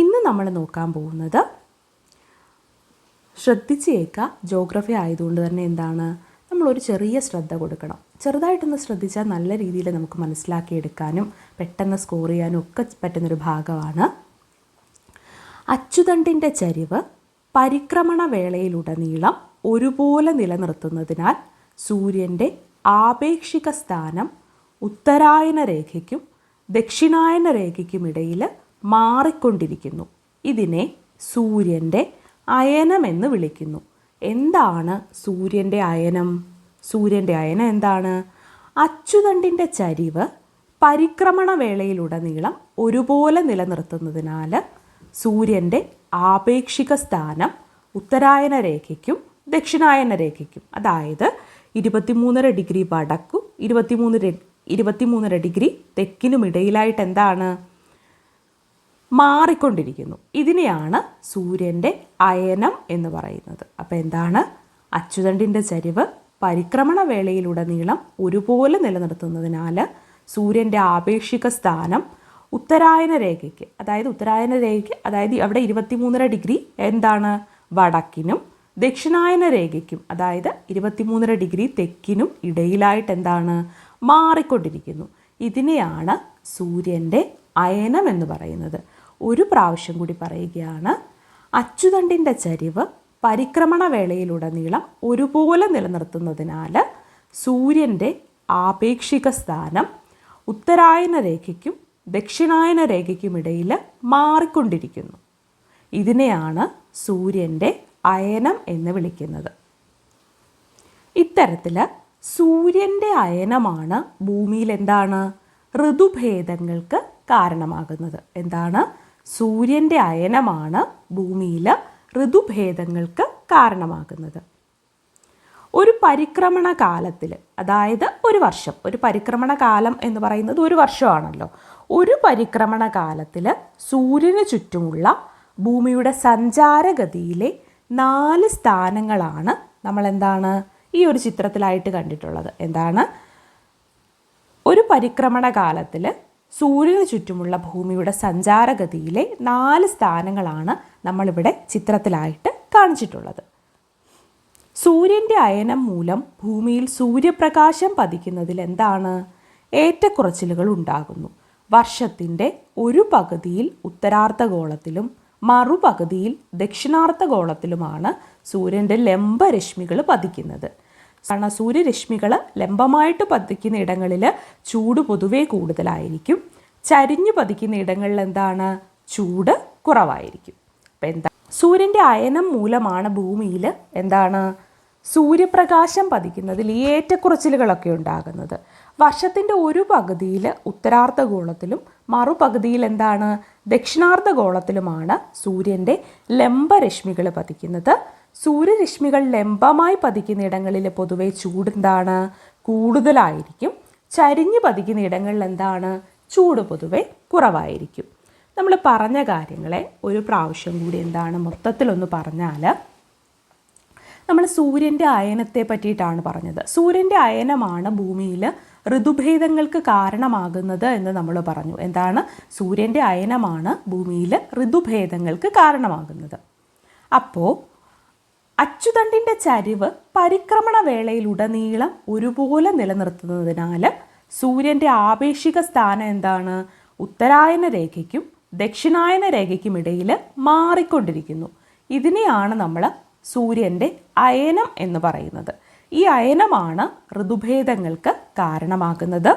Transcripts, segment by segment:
ഇന്ന് നമ്മൾ നോക്കാൻ പോകുന്നത് ശ്രദ്ധിച്ച് കേൾക്കുക. ജോഗ്രഫി ആയതുകൊണ്ട് തന്നെ എന്താണ്? നമ്മളൊരു ചെറിയ ശ്രദ്ധ കൊടുക്കണം. ചെറുതായിട്ടൊന്ന് ശ്രദ്ധിച്ചാൽ നല്ല രീതിയിൽ നമുക്ക് മനസ്സിലാക്കിയെടുക്കാനും പെട്ടെന്ന് സ്കോർ ചെയ്യാനും ഒക്കെ പറ്റുന്നൊരു ഭാഗമാണ്. അച്ചുതണ്ടിന്റെ ചരിവ് പരിക്രമണ വേളയിലുടനീളം ഒരുപോലെ നിലനിർത്തുന്നതിനാൽ സൂര്യന്റെ ആപേക്ഷിക സ്ഥാനം ഉത്തരായന രേഖയ്ക്കും ദക്ഷിണായന രേഖയ്ക്കുമിടയിൽ മാറിക്കൊണ്ടിരിക്കുന്നു. ഇതിനെ സൂര്യന്റെ അയനമെന്ന് വിളിക്കുന്നു. എന്താണ് സൂര്യന്റെ അയനം? സൂര്യന്റെ അയനം എന്താണ്? അച്ചുതണ്ടിന്റെ ചരിവ് പരിക്രമണ വേളയിലുടനീളം ഒരുപോലെ നിലനിർത്തുന്നതിനാൽ സൂര്യന്റെ ആപേക്ഷിക സ്ഥാനം ഉത്തരായന രേഖയ്ക്കും ദക്ഷിണായന രേഖയ്ക്കും. അതായത് ഇരുപത്തിമൂന്നര ഡിഗ്രി വടക്കും ഇരുപത്തിമൂന്ന് ഇരുപത്തിമൂന്നര ഡിഗ്രി തെക്കിനുമിടയിലായിട്ട് എന്താണ്? മാറിക്കൊണ്ടിരിക്കുന്നു. ഇതിനെയാണ് സൂര്യന്റെ അയനം എന്ന് പറയുന്നത്. അപ്പോൾ എന്താണ്? അച്ചുതണ്ടിന്റെ ചരിവ് പരിക്രമണ വേളയിലുടനീളം ഒരുപോലെ നിലനിർത്തുന്നതിനാൽ സൂര്യന്റെ ആപേക്ഷിക സ്ഥാനം ഉത്തരായന രേഖയ്ക്ക് അതായത് ഉത്തരായന രേഖയ്ക്ക് അതായത് അവിടെ ഇരുപത്തിമൂന്നര ഡിഗ്രി എന്താണ്? വടക്കിനും ദക്ഷിണായന രേഖയ്ക്കും അതായത് ഇരുപത്തിമൂന്നര ഡിഗ്രി തെക്കിനും ഇടയിലായിട്ട് എന്താണ്? മാറിക്കൊണ്ടിരിക്കുന്നു. ഇതിനെയാണ് സൂര്യന്റെ അയനം എന്ന് പറയുന്നത്. ഒരു പ്രാവശ്യം കൂടി പറയുകയാണ്. അച്ചുതണ്ടിന്റെ ചരിവ് പരിക്രമണ വേളയിലുടനീളം ഒരുപോലെ നിലനിർത്തുന്നതിനാൽ സൂര്യന്റെ ആപേക്ഷിക സ്ഥാനം ഉത്തരായന രേഖയ്ക്കും ദക്ഷിണായന രേഖയ്ക്കുമിടയിൽ മാറിക്കൊണ്ടിരിക്കുന്നു. ഇതിനെയാണ് സൂര്യന്റെ അയനം എന്ന് വിളിക്കുന്നത്. ഇത്തരത്തിൽ സൂര്യന്റെ അയനമാണ് ഭൂമിയിൽ എന്താണ് ഋതുഭേദങ്ങൾക്ക് കാരണമാകുന്നത്. എന്താണ്? സൂര്യന്റെ അയനമാണ് ഭൂമിയിൽ ഋതുഭേദങ്ങൾക്ക് കാരണമാകുന്നത്. ഒരു പരിക്രമണ കാലത്തിൽ അതായത് ഒരു വർഷം ഒരു പരിക്രമണ കാലം എന്ന് പറയുന്നത് ഒരു വർഷമാണല്ലോ. ഒരു പരിക്രമണ കാലത്തിൽ സൂര്യന് ചുറ്റുമുള്ള ഭൂമിയുടെ സഞ്ചാരഗതിയിലെ നാല് സ്ഥാനങ്ങളാണ് നമ്മൾ എന്താണ് ഈ ഒരു ചിത്രത്തിലായിട്ട് കണ്ടിട്ടുള്ളത്. എന്താണ്? ഒരു പരിക്രമണ കാലത്തിൽ സൂര്യന് ചുറ്റുമുള്ള ഭൂമിയുടെ സഞ്ചാരഗതിയിലെ നാല് സ്ഥാനങ്ങളാണ് നമ്മളിവിടെ ചിത്രത്തിലായിട്ട് കാണിച്ചിട്ടുള്ളത്. സൂര്യന്റെ അയനം മൂലം ഭൂമിയിൽ സൂര്യപ്രകാശം പതിക്കുന്നതിൽ എന്താണ്? ഏറ്റക്കുറച്ചിലുകൾ ഉണ്ടാകുന്നു. വർഷത്തിന്റെ ഒരു പകുതിയിൽ ഉത്തരാർദ്ധഗോളത്തിലും മറുപകുതിയിൽ ദക്ഷിണാർദ്ധഗോളത്തിലുമാണ് സൂര്യന്റെ ലംബരശ്മികൾ പതിക്കുന്നത്. കാരണം സൂര്യരശ്മികൾ ലംബമായിട്ട് പതിക്കുന്ന ഇടങ്ങളിൽ ചൂട് പൊതുവേ കൂടുതലായിരിക്കും. ചരിഞ്ഞു പതിക്കുന്ന ഇടങ്ങളിൽ എന്താണ്? ചൂട് കുറവായിരിക്കും. അപ്പം എന്താ? സൂര്യന്റെ അയനം മൂലമാണ് ഭൂമിയിൽ എന്താണ്? സൂര്യപ്രകാശം പതിക്കുന്നതിൽ ഈ ഏറ്റക്കുറച്ചിലുകളൊക്കെ ഉണ്ടാകുന്നത്. വർഷത്തിന്റെ ഒരു പകുതിയിൽ ഉത്തരാർദ്ധഗോളത്തിലും മറുപകുതിയിൽ എന്താണ്? ദക്ഷിണാർദ്ധഗോളത്തിലുമാണ് സൂര്യന്റെ ലംബരശ്മികൾ പതിക്കുന്നത്. സൂര്യരശ്മികൾ ലംബമായി പതിക്കുന്ന ഇടങ്ങളിൽ പൊതുവെ ചൂട് എന്താണ്? കൂടുതലായിരിക്കും. ചരിഞ്ഞ് പതിക്കുന്ന ഇടങ്ങളിൽ എന്താണ്? ചൂട് പൊതുവെ കുറവായിരിക്കും. നമ്മൾ പറഞ്ഞ കാര്യങ്ങളെ ഒരു പ്രാവശ്യം കൂടി എന്താണ് മൊത്തത്തിലൊന്ന് പറഞ്ഞാൽ നമ്മൾ സൂര്യന്റെ അയനത്തെ പറ്റിയിട്ടാണ് പറഞ്ഞത്. സൂര്യന്റെ അയനമാണ് ഭൂമിയിൽ ഋതുഭേദങ്ങൾക്ക് കാരണമാകുന്നത് എന്ന് നമ്മൾ പറഞ്ഞു. എന്താണ്? സൂര്യന്റെ അയനമാണ് ഭൂമിയിൽ ഋതുഭേദങ്ങൾക്ക് കാരണമാകുന്നത്. അപ്പോൾ അച്ചുതണ്ടിന്റെ ചരിവ് പരിക്രമണ വേളയിലുടനീളം ഒരുപോലെ നിലനിർത്തുന്നതിനാൽ സൂര്യന്റെ ആപേക്ഷിക സ്ഥാനം എന്താണ്? ഉത്തരായന രേഖയ്ക്കും ദക്ഷിണായന രേഖയ്ക്കും ഇടയിൽ മാറിക്കൊണ്ടിരിക്കുന്നു. ഇതിനെയാണ് നമ്മൾ സൂര്യന്റെ അയനം എന്ന് പറയുന്നത്. ഈ അയനമാണ് ഋതുഭേദങ്ങൾക്ക് കാരണമാകുന്നത്.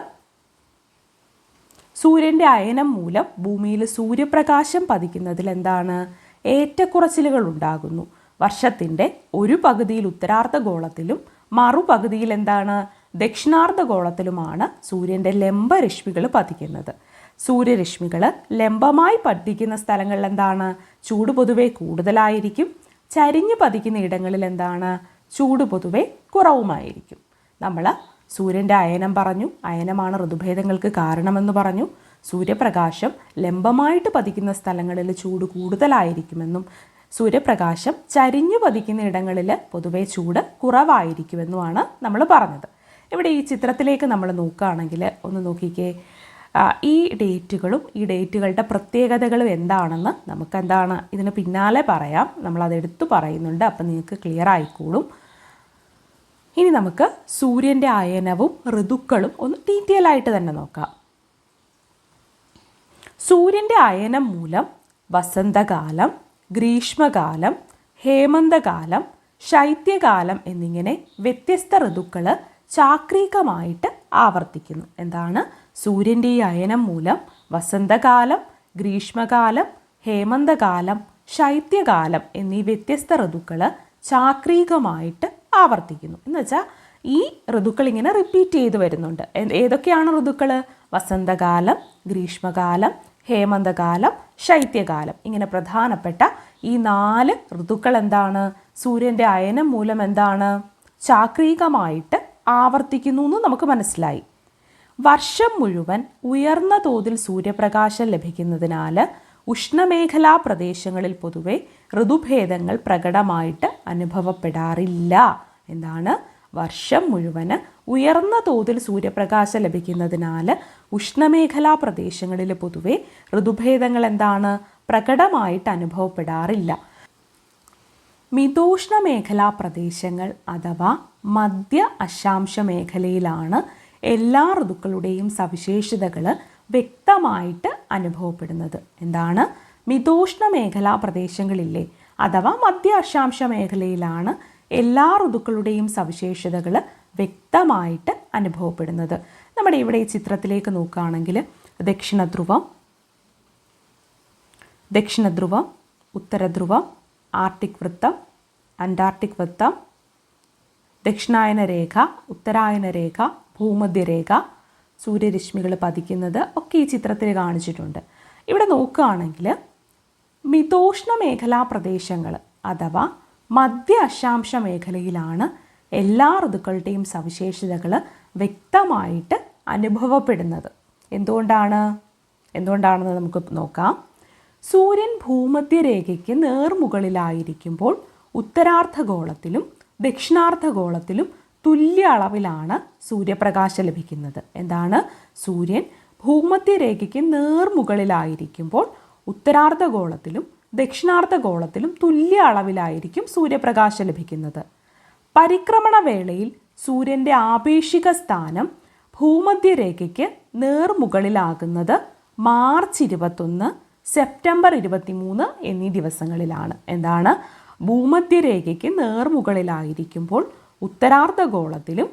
സൂര്യന്റെ അയനം മൂലം ഭൂമിയിൽ സൂര്യപ്രകാശം പതിക്കുന്നതിൽ എന്താണ്? ഏറ്റക്കുറച്ചിലുകൾ ഉണ്ടാകുന്നു. വർഷത്തിന്റെ ഒരു പകുതിയിൽ ഉത്തരാർദ്ധഗോളത്തിലും മറുപകുതിയിൽ എന്താണ്? ദക്ഷിണാർദ്ധഗോളത്തിലുമാണ് സൂര്യന്റെ ലംബരശ്മികൾ പതിക്കുന്നത്. സൂര്യരശ്മികൾ ലംബമായി പതിക്കുന്ന സ്ഥലങ്ങളിൽ എന്താണ്? ചൂട് പൊതുവെ കൂടുതലായിരിക്കും. ചരിഞ്ഞ് പതിക്കുന്ന ഇടങ്ങളിൽ എന്താണ്? ചൂട് പൊതുവെ കുറവുമായിരിക്കും. നമ്മൾ സൂര്യന്റെ അയനം പറഞ്ഞു. അയനമാണ് ഋതുഭേദങ്ങൾക്ക് കാരണമെന്ന് പറഞ്ഞു. സൂര്യപ്രകാശം ലംബമായിട്ട് പതിക്കുന്ന സ്ഥലങ്ങളിൽ ചൂട് കൂടുതലായിരിക്കുമെന്നും സൂര്യപ്രകാശം ചരിഞ്ഞു പതിക്കുന്ന ഇടങ്ങളിൽ പൊതുവെ ചൂട് കുറവായിരിക്കുമെന്നുമാണ് നമ്മൾ പറഞ്ഞത്. ഇവിടെ ഈ ചിത്രത്തിലേക്ക് നമ്മൾ നോക്കുകയാണെങ്കിൽ ഒന്ന് നോക്കിക്കേ. ഈ ഡേറ്റുകളും ഈ ഡേറ്റുകളുടെ പ്രത്യേകതകളും എന്താണെന്ന് നമുക്ക് എന്താണ് ഇതിന് പിന്നാലെ പറയാം. നമ്മളത് എടുത്തു പറയുന്നുണ്ട് അപ്പം നിങ്ങൾക്ക് ക്ലിയർ ആയിക്കോളും. ഇനി നമുക്ക് സൂര്യന്റെ അയനവും ഋതുക്കളും ഒന്ന് ഡീറ്റെയിൽ ആയിട്ട് തന്നെ നോക്കാം. സൂര്യന്റെ അയനം മൂലം വസന്തകാലം ഗ്രീഷ്മകാലം ഹേമന്തകാലം ശൈത്യകാലം എന്നിങ്ങനെ വ്യത്യസ്ത ഋതുക്കൾ ചാക്രീകമായിട്ട് ആവർത്തിക്കുന്നു. എന്താണ്? സൂര്യന്റെ ഈ അയനം മൂലം വസന്തകാലം ഗ്രീഷ്മകാലം ഹേമന്തകാലം ശൈത്യകാലം എന്നീ വ്യത്യസ്ത ഋതുക്കൾ ചാക്രീകമായിട്ട് ആവർത്തിക്കുന്നു. എന്ന് വെച്ചാൽ ഈ ഋതുക്കൾ ഇങ്ങനെ റിപ്പീറ്റ് ചെയ്ത് വരുന്നുണ്ട്. ഏതൊക്കെയാണ് ഋതുക്കൾ വസന്തകാലം ഗ്രീഷ്മകാലം ഹേമന്തകാലം ശൈത്യകാലം. ഇങ്ങനെ പ്രധാനപ്പെട്ട ഈ നാല് ഋതുക്കൾ എന്താണ്? സൂര്യന്റെ അയനം മൂലം എന്താണ്? ചാക്രികമായിട്ട് ആവർത്തിക്കുന്നു എന്ന് നമുക്ക് മനസ്സിലായി. വർഷം മുഴുവൻ ഉയർന്ന തോതിൽ സൂര്യപ്രകാശം ലഭിക്കുന്നതിനാൽ ഉഷ്ണമേഖലാ പ്രദേശങ്ങളിൽ പൊതുവെ ഋതുഭേദങ്ങൾ പ്രകടമായിട്ട് അനുഭവപ്പെടാറില്ല. എന്താണ്? വർഷം മുഴുവൻ ഉയർന്ന തോതിൽ സൂര്യപ്രകാശം ലഭിക്കുന്നതിനാൽ ഉഷ്ണമേഖലാ പ്രദേശങ്ങളിൽ പൊതുവെ ഋതുഭേദങ്ങൾ എന്താണ് പ്രകടമായിട്ട് അനുഭവപ്പെടാറില്ല. മിതോഷ്ണ മേഖലാ പ്രദേശങ്ങൾ അഥവാ മധ്യ അക്ഷാംശ മേഖലയിലാണ് എല്ലാ ഋതുക്കളുടെയും സവിശേഷതകൾ വ്യക്തമായിട്ട് അനുഭവപ്പെടുന്നത്. എന്താണ്? മിതോഷ്ണ മേഖലാ പ്രദേശങ്ങളില്ലേ? അഥവാ മധ്യ അക്ഷാംശ മേഖലയിലാണ് എല്ലാ ഋതുക്കളുടെയും സവിശേഷതകൾ വ്യക്തമായിട്ട് അനുഭവപ്പെടുന്നത്. നമ്മുടെ ഇവിടെ ഈ ചിത്രത്തിലേക്ക് നോക്കുകയാണെങ്കിൽ ദക്ഷിണധ്രുവം ദക്ഷിണധ്രുവം ദക്ഷിണ ധ്രുവം ഉത്തര ധ്രുവം ആർട്ടിക് വൃത്തം അന്റാർട്ടിക് വൃത്തം ദക്ഷിണായന രേഖ ഉത്തരായന രേഖ ഭൂമധ്യരേഖ സൂര്യരശ്മികൾ പതിക്കുന്നത് ഒക്കെ ഈ ചിത്രത്തിൽ കാണിച്ചിട്ടുണ്ട്. ഇവിടെ നോക്കുകയാണെങ്കിൽ മിതോഷ്ണ മേഖലാ പ്രദേശങ്ങൾ അഥവാ മധ്യ അക്ഷാംശ മേഖലയിലാണ് എല്ലാ ഋതുക്കളുടെയും സവിശേഷതകൾ വ്യക്തമായിട്ട് അനുഭവപ്പെടുന്നത്. എന്തുകൊണ്ടാണ്? എന്തുകൊണ്ടാണെന്ന് നമുക്ക് നോക്കാം. സൂര്യൻ ഭൂമധ്യരേഖയ്ക്ക് നേർമുകളിലായിരിക്കുമ്പോൾ ഉത്തരാർദ്ധഗോളത്തിലും ദക്ഷിണാർദ്ധഗോളത്തിലും തുല്യ അളവിലാണ് സൂര്യപ്രകാശം ലഭിക്കുന്നത്. എന്താണ്? സൂര്യൻ ഭൂമധ്യരേഖയ്ക്ക് നേർമുകളിലായിരിക്കുമ്പോൾ ഉത്തരാർദ്ധഗോളത്തിലും ദക്ഷിണാർദ്ധഗോളത്തിലും തുല്യ അളവിലായിരിക്കും സൂര്യപ്രകാശം ലഭിക്കുന്നത്. പരിക്രമണ വേളയിൽ സൂര്യന്റെ ആപേക്ഷിക സ്ഥാനം ഭൂമധ്യരേഖയ്ക്ക് നേർമുകളിലാകുന്നത് മാർച്ച് ഇരുപത്തൊന്ന് സെപ്റ്റംബർ ഇരുപത്തിമൂന്ന് എന്നീ ദിവസങ്ങളിലാണ്. എന്താണ്? ഭൂമധ്യരേഖയ്ക്ക് നേർമുകളിലായിരിക്കുമ്പോൾ ഉത്തരാർദ്ധഗോളത്തിലും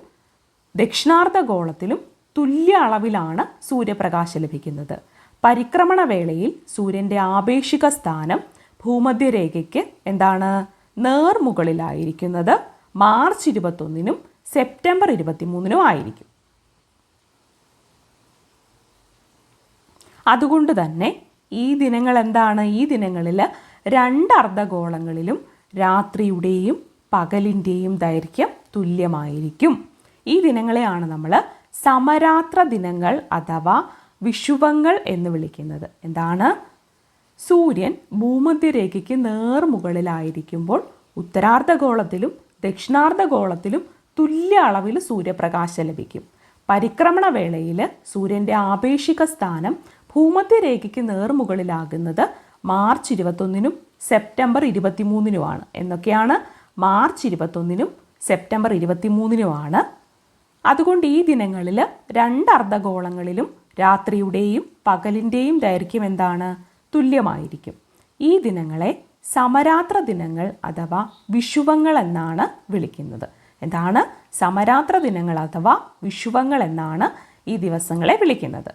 ദക്ഷിണാർദ്ധഗോളത്തിലും തുല്യ അളവിലാണ് സൂര്യപ്രകാശം ലഭിക്കുന്നത്. പരിക്രമണ വേളയിൽ സൂര്യന്റെ ആപേക്ഷിക സ്ഥാനം ഭൂമധ്യരേഖയ്ക്ക് എന്താണ്? നേർമുകളിലായിരിക്കുന്നത്. മാർച്ച് ഇരുപത്തൊന്നിനും സെപ്റ്റംബർ ഇരുപത്തിമൂന്നിനും ആയിരിക്കും. അതുകൊണ്ട് തന്നെ ഈ ദിനങ്ങൾ എന്താണ്? ഈ ദിനങ്ങളിൽ രണ്ട് അർദ്ധഗോളങ്ങളിലും രാത്രിയുടെയും പകലിന്റെയും ദൈർഘ്യം തുല്യമായിരിക്കും. ഈ ദിനങ്ങളെയാണ് നമ്മൾ സമരാത്ര ദിനങ്ങൾ അഥവാ വിഷുവങ്ങൾ എന്ന് വിളിക്കുന്നത്. എന്താണ്? സൂര്യൻ ഭൂമധ്യരേഖയ്ക്ക് നേർമുകളിലായിരിക്കുമ്പോൾ ഉത്തരാർദ്ധഗോളത്തിലും ദക്ഷിണാർദ്ധഗോളത്തിലും തുല്യ അളവിൽ സൂര്യപ്രകാശം ലഭിക്കും. പരിക്രമണ വേളയിൽ സൂര്യന്റെ ആപേക്ഷിക സ്ഥാനം ഭൂമധ്യരേഖയ്ക്ക് നേർമുകളിലാകുന്നത് മാർച്ച് ഇരുപത്തൊന്നിനും സെപ്റ്റംബർ ഇരുപത്തിമൂന്നിനുമാണ്. എന്നൊക്കെയാണ് മാർച്ച് ഇരുപത്തൊന്നിനും സെപ്റ്റംബർ ഇരുപത്തിമൂന്നിനുമാണ്. അതുകൊണ്ട് ഈ ദിനങ്ങളിൽ രണ്ട് അർദ്ധഗോളങ്ങളിലും രാത്രിയുടെയും പകലിന്റെയും ദൈർഘ്യം എന്താണ്? തുല്യമായിരിക്കും. ഈ ദിനങ്ങളെ സമരാത്ര ദിനങ്ങൾ അഥവാ വിഷുവങ്ങൾ എന്നാണ് വിളിക്കുന്നത്. എന്താണ്? സമരാത്ര ദിനങ്ങൾ അഥവാ വിഷുവങ്ങൾ എന്നാണ് ഈ ദിവസങ്ങളെ വിളിക്കുന്നത്.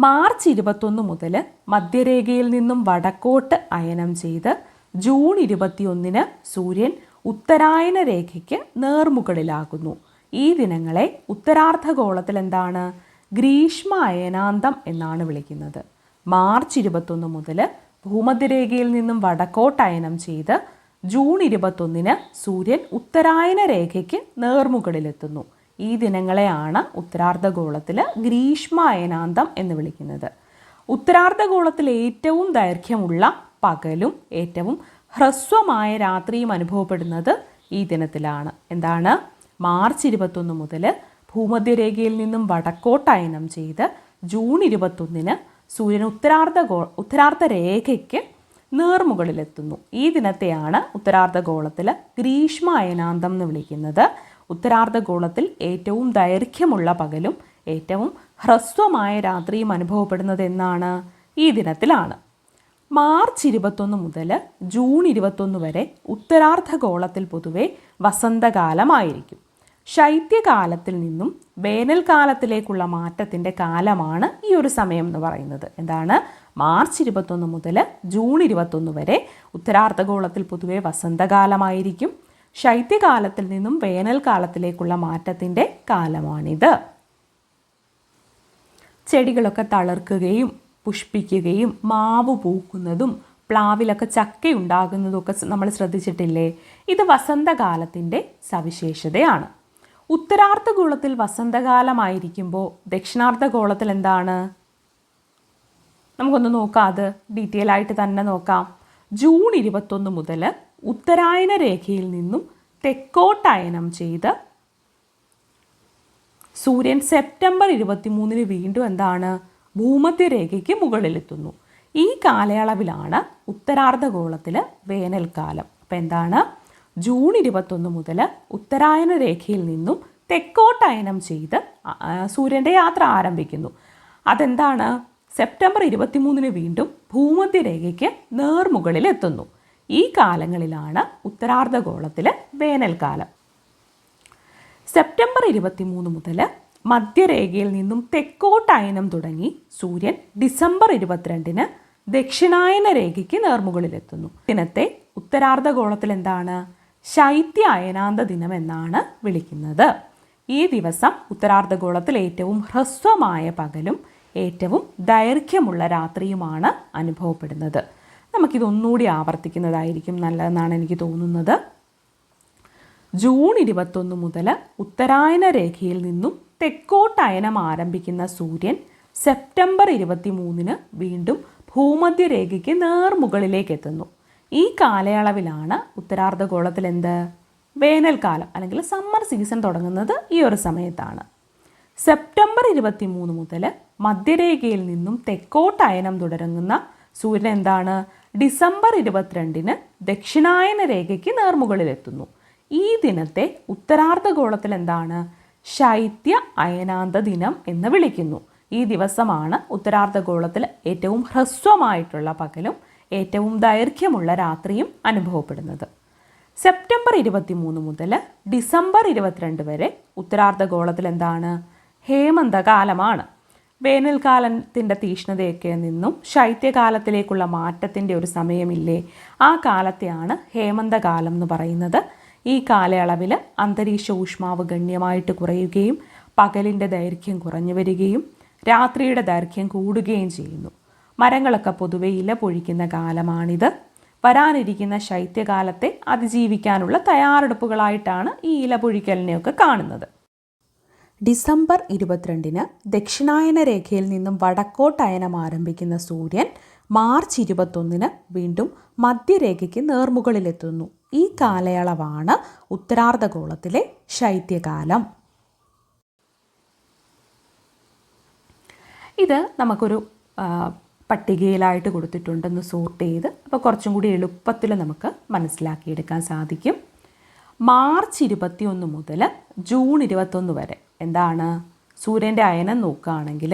മാർച്ച് ഇരുപത്തൊന്ന് മുതൽ മധ്യരേഖയിൽ നിന്നും വടക്കോട്ട് അയനം ചെയ്ത് ജൂൺ ഇരുപത്തിയൊന്നിന് സൂര്യൻ ഉത്തരായന രേഖയ്ക്ക് നേർമുകളിലാകുന്നു. ഈ ദിനങ്ങളെ ഉത്തരാർദ്ധഗോളത്തിൽ എന്താണ്? ഗ്രീഷ്മ അയനാന്തം എന്നാണ് വിളിക്കുന്നത്. മാർച്ച് ഇരുപത്തൊന്ന് മുതൽ ഭൂമധ്യരേഖയിൽ നിന്നും വടക്കോട്ട് അയനം ചെയ്ത് ജൂൺ ഇരുപത്തൊന്നിന് സൂര്യൻ ഉത്തരായന രേഖയ്ക്ക് നേർമുകളിലെത്തുന്നു. ഈ ദിനങ്ങളെയാണ് ഉത്തരാർദ്ധഗോളത്തിൽ ഗ്രീഷ്മ അയനാന്തം എന്ന് വിളിക്കുന്നത്. ഉത്തരാർദ്ധഗോളത്തിൽ ഏറ്റവും ദൈർഘ്യമുള്ള പകലും ഏറ്റവും ഹ്രസ്വമായ രാത്രിയും അനുഭവപ്പെടുന്നത് ഈ ദിനത്തിലാണ്. എന്താണ്? മാർച്ച് ഇരുപത്തൊന്ന് മുതൽ ഭൂമധ്യരേഖയിൽ നിന്നും വടക്കോട്ടയനം ചെയ്ത് ജൂൺ ഇരുപത്തൊന്നിന് സൂര്യൻ ഉത്തരാർദ്ധ ഗോ ഉത്തരാർദ്ധ രേഖയ്ക്ക് നേർമുകളിലെത്തുന്നു. ഈ ദിനത്തെയാണ് ഉത്തരാർദ്ധഗോളത്തിൽ ഗ്രീഷ്മ അയനാന്തം എന്ന് വിളിക്കുന്നത്. ഉത്തരാർദ്ധഗോളത്തിൽ ഏറ്റവും ദൈർഘ്യമുള്ള പകലും ഏറ്റവും ഹ്രസ്വമായ രാത്രിയും അനുഭവപ്പെടുന്നത് എന്നാണ് ഈ ദിനത്തിലാണ്. മാർച്ച് ഇരുപത്തൊന്ന് മുതൽ ജൂൺ ഇരുപത്തൊന്ന് വരെ ഉത്തരാർദ്ധഗോളത്തിൽ പൊതുവെ വസന്തകാലമായിരിക്കും. ശൈത്യകാലത്തിൽ നിന്നും വേനൽക്കാലത്തിലേക്കുള്ള മാറ്റത്തിന്റെ കാലമാണ് ഈ ഒരു സമയം എന്ന് പറയുന്നത്. എന്താണ്? മാർച്ച് ഇരുപത്തൊന്ന് മുതൽ ജൂൺ ഇരുപത്തൊന്ന് വരെ ഉത്തരാർദ്ധഗോളത്തിൽ പൊതുവെ വസന്തകാലമായിരിക്കും. ശൈത്യകാലത്തിൽ നിന്നും വേനൽക്കാലത്തിലേക്കുള്ള മാറ്റത്തിന്റെ കാലമാണിത്. ചെടികളൊക്കെ തളർക്കുകയും പുഷ്പിക്കുകയും മാവ് പൂക്കുന്നതും പ്ലാവിലൊക്കെ ചക്ക ഉണ്ടാകുന്നതും ഒക്കെ നമ്മൾ ശ്രദ്ധിച്ചിട്ടില്ലേ? ഇത് വസന്തകാലത്തിന്റെ സവിശേഷതയാണ്. ഉത്തരാർദ്ധഗോളത്തിൽ വസന്തകാലമായിരിക്കുമ്പോൾ ദക്ഷിണാർദ്ധഗോളത്തിൽ എന്താണ് നമുക്കൊന്ന് നോക്കാം അത് ഡീറ്റെയിൽ ആയിട്ട് തന്നെ നോക്കാം. ജൂൺ ഇരുപത്തൊന്ന് മുതൽ ഉത്തരായന രേഖയിൽ നിന്നും തെക്കോട്ടയനം ചെയ്ത് സൂര്യൻ സെപ്റ്റംബർ ഇരുപത്തിമൂന്നിന് വീണ്ടും എന്താണ്? ഭൂമധ്യരേഖയ്ക്ക് മുകളിലെത്തുന്നു. ഈ കാലയളവിലാണ് ഉത്തരാർദ്ധഗോളത്തിൽ വേനൽക്കാലം. അപ്പം എന്താണ്? ജൂൺ ഇരുപത്തൊന്ന് മുതൽ ഉത്തരായന രേഖയിൽ നിന്നും തെക്കോട്ടയനം ചെയ്ത് സൂര്യന്റെ യാത്ര ആരംഭിക്കുന്നു. അതെന്താണ്? സെപ്റ്റംബർ ഇരുപത്തിമൂന്നിന് വീണ്ടും ഭൂമധ്യരേഖയ്ക്ക് നേർമുകളിൽ എത്തുന്നു. ഈ കാലങ്ങളിലാണ് ഉത്തരാർദ്ധഗോളത്തിൽ വേനൽക്കാലം. സെപ്റ്റംബർ ഇരുപത്തിമൂന്ന് മുതൽ മധ്യരേഖയിൽ നിന്നും തെക്കോട്ടയനം തുടങ്ങി സൂര്യൻ ഡിസംബർ ഇരുപത്തിരണ്ടിന് ദക്ഷിണായന രേഖയ്ക്ക് നേർമുകളിലെത്തുന്നു ദിനത്തെ ഉത്തരാർദ്ധഗോളത്തിൽ എന്താണ് ശൈത്യ അയനാന്ത ദിനം എന്നാണ് വിളിക്കുന്നത്. ഈ ദിവസം ഉത്തരാർദ്ധഗോളത്തിൽ ഏറ്റവും ഹ്രസ്വമായ പകലും ഏറ്റവും ദൈർഘ്യമുള്ള രാത്രിയുമാണ് അനുഭവപ്പെടുന്നത്. നമുക്കിതൊന്നുകൂടി ആവർത്തിക്കുന്നതായിരിക്കും നല്ലതെന്നാണ് എനിക്ക് തോന്നുന്നത്. ജൂൺ ഇരുപത്തൊന്ന് മുതൽ ഉത്തരായന രേഖയിൽ നിന്നും തെക്കോട്ടയനം ആരംഭിക്കുന്ന സൂര്യൻ സെപ്റ്റംബർ ഇരുപത്തി മൂന്നിന് വീണ്ടും ഭൂമധ്യരേഖയ്ക്ക് നേർമുകളിലേക്ക് എത്തുന്നു. ഈ കാലയളവിലാണ് ഉത്തരാർദ്ധഗോളത്തിൽ എന്ത് വേനൽക്കാലം അല്ലെങ്കിൽ സമ്മർ സീസൺ തുടങ്ങുന്നത് ഈ ഒരു സമയത്താണ്. സെപ്റ്റംബർ ഇരുപത്തി മൂന്ന് മുതൽ മധ്യരേഖയിൽ നിന്നും തെക്കോട്ട് തെക്കോട്ടയനം തുടരുന്ന സൂര്യൻ എന്താണ്? ഡിസംബർ ഇരുപത്തിരണ്ടിന് ദക്ഷിണായന രേഖയ്ക്ക് നേർമുകളിലെത്തുന്നു. ഈ ദിനത്തെ ഉത്തരാർദ്ധഗോളത്തിൽ എന്താണ്? ശൈത്യ അയനാന്ത ദിനം എന്ന് വിളിക്കുന്നു. ഈ ദിവസമാണ് ഉത്തരാർദ്ധഗോളത്തിൽ ഏറ്റവും ഹ്രസ്വമായിട്ടുള്ള പകലും ഏറ്റവും ദൈർഘ്യമുള്ള രാത്രിയും അനുഭവപ്പെടുന്നത്. സെപ്റ്റംബർ ഇരുപത്തി മൂന്ന് മുതൽ ഡിസംബർ ഇരുപത്തിരണ്ട് വരെ ഉത്തരാർദ്ധഗോളത്തിൽ എന്താണ്? ഹേമന്തകാലമാണ്. വേനൽക്കാലത്തിന്റെ തീഷ്ണതയൊക്കെ നിന്നും ശൈത്യകാലത്തിലേക്കുള്ള മാറ്റത്തിന്റെ ഒരു സമയമില്ലേ? ആ കാലത്തെയാണ് ഹേമന്തകാലം എന്ന് പറയുന്നത്. ഈ കാലയളവിൽ അന്തരീക്ഷ ഊഷ്മാവ് ഗണ്യമായിട്ട് കുറയുകയും പകലിന്റെ ദൈർഘ്യം കുറഞ്ഞു വരികയും രാത്രിയുടെ ദൈർഘ്യം കൂടുകയും ചെയ്യുന്നു. മരങ്ങളൊക്കെ പൊതുവെ ഇല പൊഴിക്കുന്ന കാലമാണിത്. വരാനിരിക്കുന്ന ശൈത്യകാലത്തെ അതിജീവിക്കാനുള്ള തയ്യാറെടുപ്പുകളായിട്ടാണ് ഈ ഇല പൊഴിക്കലിനെയൊക്കെ കാണുന്നത്. ഡിസംബർ ഇരുപത്തിരണ്ടിന് ദക്ഷിണായന രേഖയിൽ നിന്നും വടക്കോട്ടയനം ആരംഭിക്കുന്ന സൂര്യൻ മാർച്ച് ഇരുപത്തൊന്നിന് വീണ്ടും മധ്യരേഖയ്ക്ക് നേർമുകളിലെത്തുന്നു. ഈ കാലയളവാണ് ഉത്തരാർദ്ധഗോളത്തിലെ ശൈത്യകാലം. ഇത് നമുക്കൊരു പട്ടികയിലായിട്ട് കൊടുത്തിട്ടുണ്ടെന്ന് സോർട്ട് ചെയ്ത് അപ്പോൾ കുറച്ചും കൂടി എളുപ്പത്തിൽ നമുക്ക് മനസ്സിലാക്കിയെടുക്കാൻ സാധിക്കും. മാർച്ച് ഇരുപത്തിയൊന്ന് മുതൽ ജൂൺ ഇരുപത്തൊന്ന് വരെ എന്താണ്? സൂര്യന്റെ അയനം നോക്കുകയാണെങ്കിൽ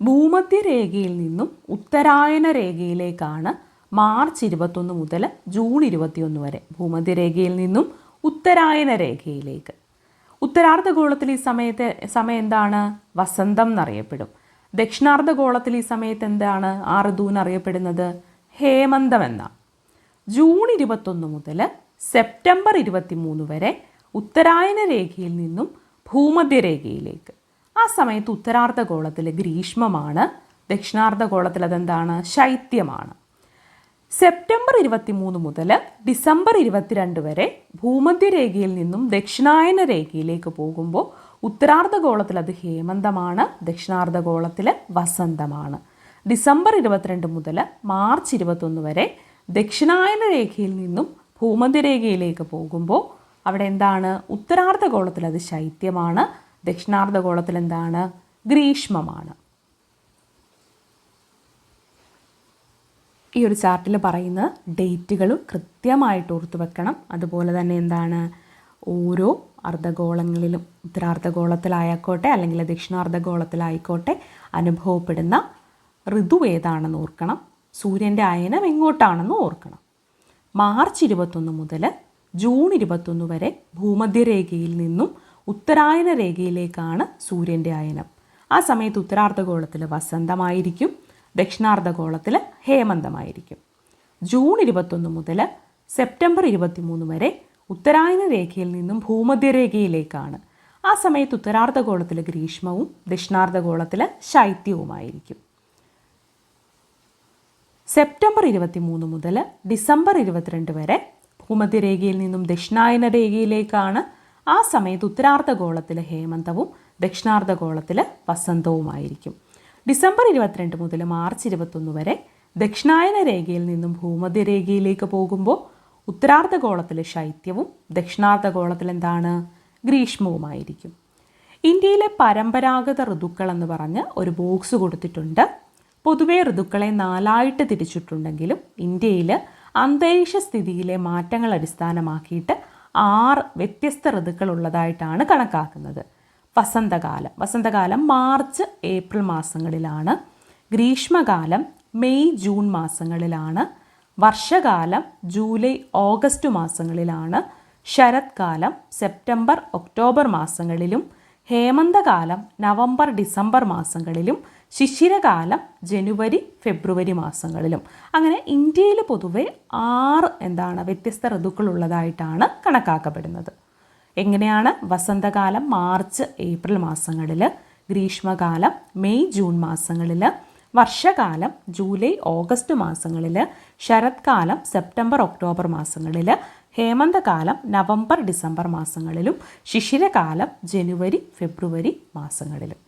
ഭൂമധ്യരേഖയിൽ നിന്നും ഉത്തരായന രേഖയിലേക്കാണ് മാർച്ച് ഇരുപത്തൊന്ന് മുതൽ ജൂൺ ഇരുപത്തിയൊന്ന് വരെ ഭൂമധ്യരേഖയിൽ നിന്നും ഉത്തരായന രേഖയിലേക്ക്. ഉത്തരാർദ്ധഗോളത്തിൽ ഈ സമയത്തെ സമയം എന്താണ്? വസന്തം എന്നറിയപ്പെടും. ദക്ഷിണാർദ്ധഗോളത്തിൽ ഈ സമയത്ത് എന്താണ് ആ ഋതുവിന് അറിയപ്പെടുന്നത്? ഹേമന്തം എന്ന ജൂൺ ഇരുപത്തൊന്ന് മുതൽ സെപ്റ്റംബർ ഇരുപത്തി മൂന്ന് വരെ ഉത്തരായന രേഖയിൽ നിന്നും ഭൂമധ്യരേഖയിലേക്ക് ആ സമയത്ത് ഉത്തരാർദ്ധ ഗോളത്തിൽ ഗ്രീഷ്മമാണ്. ദക്ഷിണാർദ്ധ ഗോളത്തിൽ അതെന്താണ്? ശൈത്യമാണ്. സെപ്റ്റംബർ ഇരുപത്തി മൂന്ന് മുതൽ ഡിസംബർ ഇരുപത്തിരണ്ട് വരെ ഭൂമധ്യരേഖയിൽ നിന്നും ദക്ഷിണായന രേഖയിലേക്ക് പോകുമ്പോൾ ഉത്തരാർദ്ധഗോളത്തിൽ അത് ഹേമന്തമാണ് ദക്ഷിണാർദ്ധഗോളത്തിൽ വസന്തമാണ്. ഡിസംബർ ഇരുപത്തിരണ്ട് മുതൽ മാർച്ച് ഇരുപത്തൊന്ന് വരെ ദക്ഷിണായന രേഖയിൽ നിന്നും ഭൂമധ്യരേഖയിലേക്ക് പോകുമ്പോൾ അവിടെ എന്താണ്? ഉത്തരാർദ്ധഗോളത്തിൽ അത് ശൈത്യമാണ് ദക്ഷിണാർദ്ധഗോളത്തിൽ എന്താണ്? ഗ്രീഷ്മമാണ്. ഈ ഒരു ചാർട്ടിൽ പറയുന്ന ഡേറ്റുകളും കൃത്യമായിട്ട് ഓർത്തു വെക്കണം. അതുപോലെ തന്നെ എന്താണ്? ഓരോ അർദ്ധഗോളങ്ങളിലും ഉത്തരാർദ്ധഗോളത്തിലായിക്കോട്ടെ അല്ലെങ്കിൽ ദക്ഷിണാർദ്ധഗോളത്തിലായിക്കോട്ടെ അനുഭവപ്പെടുന്ന ഋതു ഏതാണെന്ന് ഓർക്കണം. സൂര്യന്റെ അയനം എങ്ങോട്ടാണെന്ന് ഓർക്കണം. മാർച്ച് ഇരുപത്തൊന്ന് മുതൽ ജൂൺ ഇരുപത്തൊന്ന് വരെ ഭൂമധ്യരേഖയിൽ നിന്നും ഉത്തരായന രേഖയിലേക്കാണ് സൂര്യന്റെ അയനം. ആ സമയത്ത് ഉത്തരാർദ്ധഗോളത്തിൽ വസന്തമായിരിക്കും ദക്ഷിണാർദ്ധഗോളത്തിൽ ഹേമന്തമായിരിക്കും. ജൂൺ ഇരുപത്തൊന്ന് മുതൽ സെപ്റ്റംബർ ഇരുപത്തിമൂന്ന് വരെ ഉത്തരായന രേഖയിൽ നിന്നും ഭൂമധ്യരേഖയിലേക്കാണ് ആ സമയത്ത് ഉത്തരാർദ്ധഗോളത്തിൽ ഗ്രീഷ്മവും ദക്ഷിണാർദ്ധഗോളത്തിൽ ശൈത്യവുമായിരിക്കും. സെപ്റ്റംബർ ഇരുപത്തി മൂന്ന് മുതൽ ഡിസംബർ ഇരുപത്തിരണ്ട് വരെ ഭൂമധ്യരേഖയിൽ നിന്നും ദക്ഷിണായന രേഖയിലേക്കാണ്. ആ സമയത്ത് ഉത്തരാർദ്ധഗോളത്തിൽ ഹേമന്തവും ദക്ഷിണാർദ്ധഗോളത്തിൽ വസന്തവുമായിരിക്കും. ഡിസംബർ ഇരുപത്തിരണ്ട് മുതൽ മാർച്ച് ഇരുപത്തൊന്ന് വരെ ദക്ഷിണായന രേഖയിൽ നിന്നും ഭൂമധ്യരേഖയിലേക്ക് പോകുമ്പോൾ ഉത്തരാർദ്ധഗോളത്തിൽ ശൈത്യവും ദക്ഷിണാർദ്ധഗോളത്തിൽ എന്താണ് ഗ്രീഷ്മവുമായിരിക്കും. ഇന്ത്യയിലെ പരമ്പരാഗത ഋതുക്കൾ എന്ന് പറഞ്ഞ് ഒരു ബോക്സ് കൊടുത്തിട്ടുണ്ട്. പൊതുവെ ഋതുക്കളെ നാലായിട്ട് തിരിച്ചിട്ടുണ്ടെങ്കിലും ഇന്ത്യയിൽ അന്തരീക്ഷ സ്ഥിതിയിലെ മാറ്റങ്ങൾ അടിസ്ഥാനമാക്കിയിട്ട് ആറ് വ്യത്യസ്ത ഋതുക്കൾ ഉള്ളതായിട്ടാണ് കണക്കാക്കുന്നത്. വസന്തകാലം. വസന്തകാലം മാർച്ച് ഏപ്രിൽ മാസങ്ങളിലാണ്. ഗ്രീഷ്മകാലം മെയ് ജൂൺ മാസങ്ങളിലാണ്. വർഷകാലം ജൂലൈ ഓഗസ്റ്റ് മാസങ്ങളിലാണ് ശരത്കാലം സെപ്റ്റംബർ ഒക്ടോബർ മാസങ്ങളിലും ഹേമന്തകാലം നവംബർ ഡിസംബർ മാസങ്ങളിലും ശിശിരകാലം ജനുവരി ഫെബ്രുവരി മാസങ്ങളിലും. അങ്ങനെ ഇന്ത്യയിൽ പൊതുവെ ആറ് എന്താണ് വ്യത്യസ്ത ഋതുക്കളുള്ളതായിട്ടാണ് കണക്കാക്കപ്പെടുന്നത്. എങ്ങനെയാണ്? വസന്തകാലം മാർച്ച് ഏപ്രിൽ മാസങ്ങളിൽ ഗ്രീഷ്മകാലം മെയ് ജൂൺ മാസങ്ങളിൽ വർഷകാലം ജൂലൈ ഓഗസ്റ്റ് മാസങ്ങളിൽ ശരത്കാലം സെപ്റ്റംബർ ഒക്ടോബർ മാസങ്ങളിൽ ഹേമന്തകാലം നവംബർ ഡിസംബർ മാസങ്ങളിലും ശിശിരകാലം ജനുവരി ഫെബ്രുവരി മാസങ്ങളിലും.